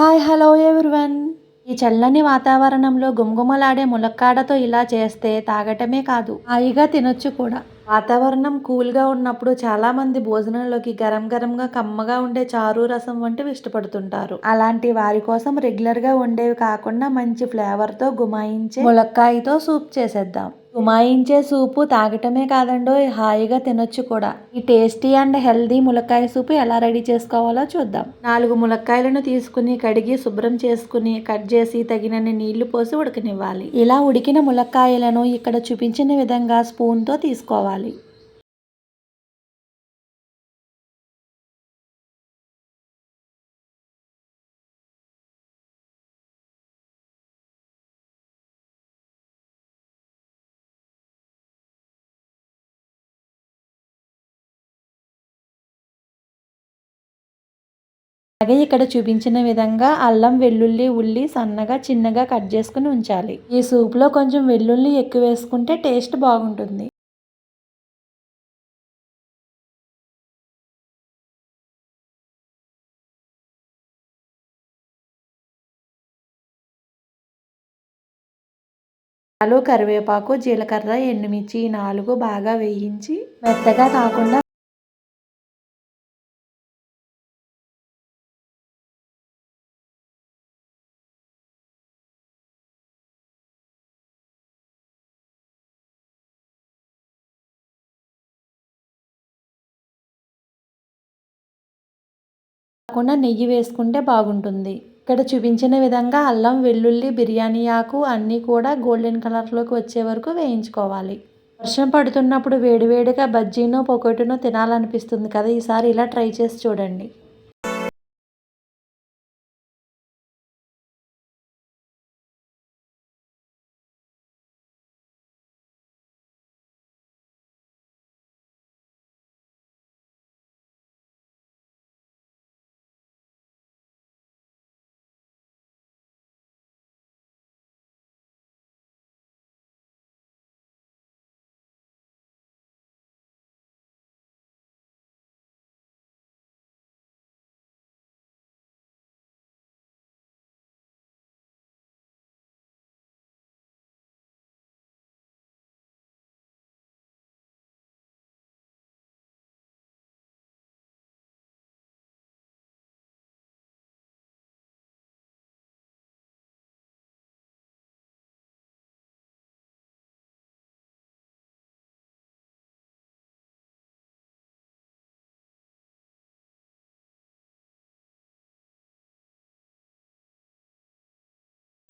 Hi hello everyone. ఈ చల్లని వాతావరణంలో గుమగుమలాడే ములక్కాడతో ఇలా చేస్తే తాగటమే కాదు హాయిగా తినొచ్చు కూడా. వాతావరణం కూల్గా ఉన్నప్పుడు చాలా మంది భోజనంలోకి గరం గరంగా కమ్మగా ఉండే చారు రసం వంటివి ఇష్టపడుతుంటారు. అలాంటి వారి కోసం రెగ్యులర్గా ఉండేవి కాకుండా మంచి ఫ్లేవర్తో గుమాయించే ములక్కాయతో సూప్ చేసేద్దాం. గుమాయించే సూపు తాగటమే కాదండో హాయిగా తినొచ్చు కూడా. ఈ టేస్టీ అండ్ హెల్దీ ములక్కాయ సూపు ఎలా రెడీ చేసుకోవాలో చూద్దాం. నాలుగు ములక్కాయలను తీసుకుని కడిగి శుభ్రం చేసుకుని కట్ చేసి తగినన్ని నీళ్ళు పోసి ఉడకనివ్వాలి. ఇలా ఉడికిన ములక్కాయలను ఇక్కడ చూపించిన విధంగా స్పూన్తో తీసుకోవాలి. అలాగే ఇక్కడ చూపించిన విధంగా అల్లం వెల్లుల్లి ఉల్లి సన్నగా చిన్నగా కట్ చేసుకుని ఉంచాలి. ఈ సూప్లో కొంచెం వెల్లుల్లి ఎక్కువ వేసుకుంటే టేస్ట్ బాగుంటుంది. ఆలు కరివేపాకు జీలకర్ర ఎండుమిర్చి నాలుగు బాగా వేయించి మెత్తగా కాకుండా కాకుండా నెయ్యి వేసుకుంటే బాగుంటుంది. ఇక్కడ చూపించిన విధంగా అల్లం వెల్లుల్లి బిర్యానీ ఆకు అన్నీ కూడా గోల్డెన్ కలర్లోకి వచ్చే వరకు వేయించుకోవాలి. వర్షం పడుతున్నప్పుడు వేడివేడిగా బజ్జీనో పొగటునో తినాలనిపిస్తుంది కదా ఈసారి ఇలా ట్రై చేసి చూడండి.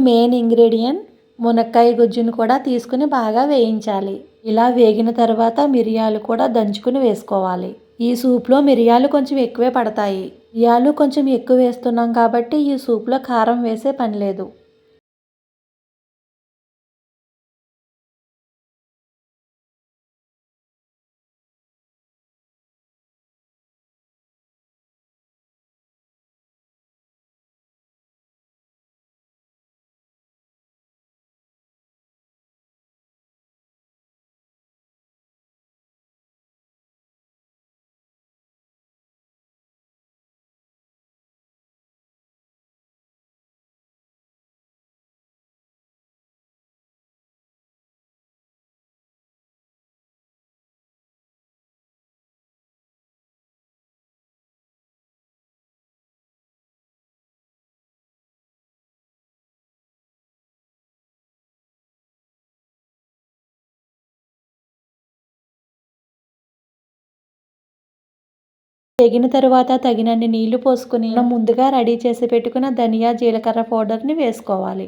మెయిన్ ఇంగ్రీడియంట్ మునక్కాయ గుజ్జును కూడా తీసుకుని బాగా వేయించాలి. ఇలా వేగిన తర్వాత మిరియాలు కూడా దంచుకుని వేసుకోవాలి. ఈ సూప్లో మిరియాలు కొంచెం ఎక్కువే పడతాయి. మిరియాలు కొంచెం ఎక్కువ వేస్తున్నాం కాబట్టి ఈ సూప్లో కారం వేసే పని లేదు. తెగిన తర్వాత తగినన్ని నీళ్ళు పోసుకుని ముందుగా రెడీ చేసి పెట్టుకున్న ధనియా జీలకర్ర పౌడర్ని వేసుకోవాలి.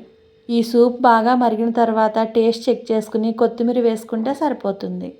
ఈ సూప్ బాగా మరిగిన తర్వాత టేస్ట్ చెక్ చేసుకుని కొత్తిమీర వేసుకుంటే సరిపోతుంది.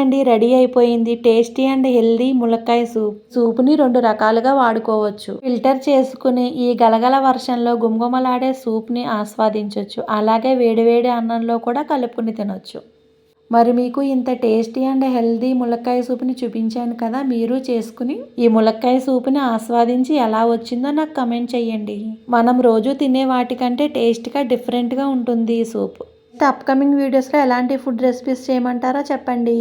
అండి రెడీ అయిపోయింది. టేస్టీ అండ్ హెల్దీ ములక్కాయ సూప్. సూప్ని రెండు రకాలుగా వాడుకోవచ్చు. ఫిల్టర్ చేసుకుని ఈ గలగల వర్షంలో గుమగుమలాడే సూప్ని ఆస్వాదించవచ్చు అలాగే వేడివేడి అన్నంలో కూడా కలుపుకుని తినొచ్చు. మరి మీకు ఇంత టేస్టీ అండ్ హెల్దీ ములక్కాయ సూప్ని చూపించాను కదా మీరు చేసుకుని ఈ ములక్కాయ సూప్ని ఆస్వాదించి ఎలా వచ్చిందో నాకు కమెంట్ చేయండి. మనం రోజు తినే వాటికంటే టేస్ట్గా డిఫరెంట్గా ఉంటుంది ఈ సూప్. అప్కమింగ్ వీడియోస్లో ఎలాంటి ఫుడ్ రెసిపీస్ చేయమంటారో చెప్పండి.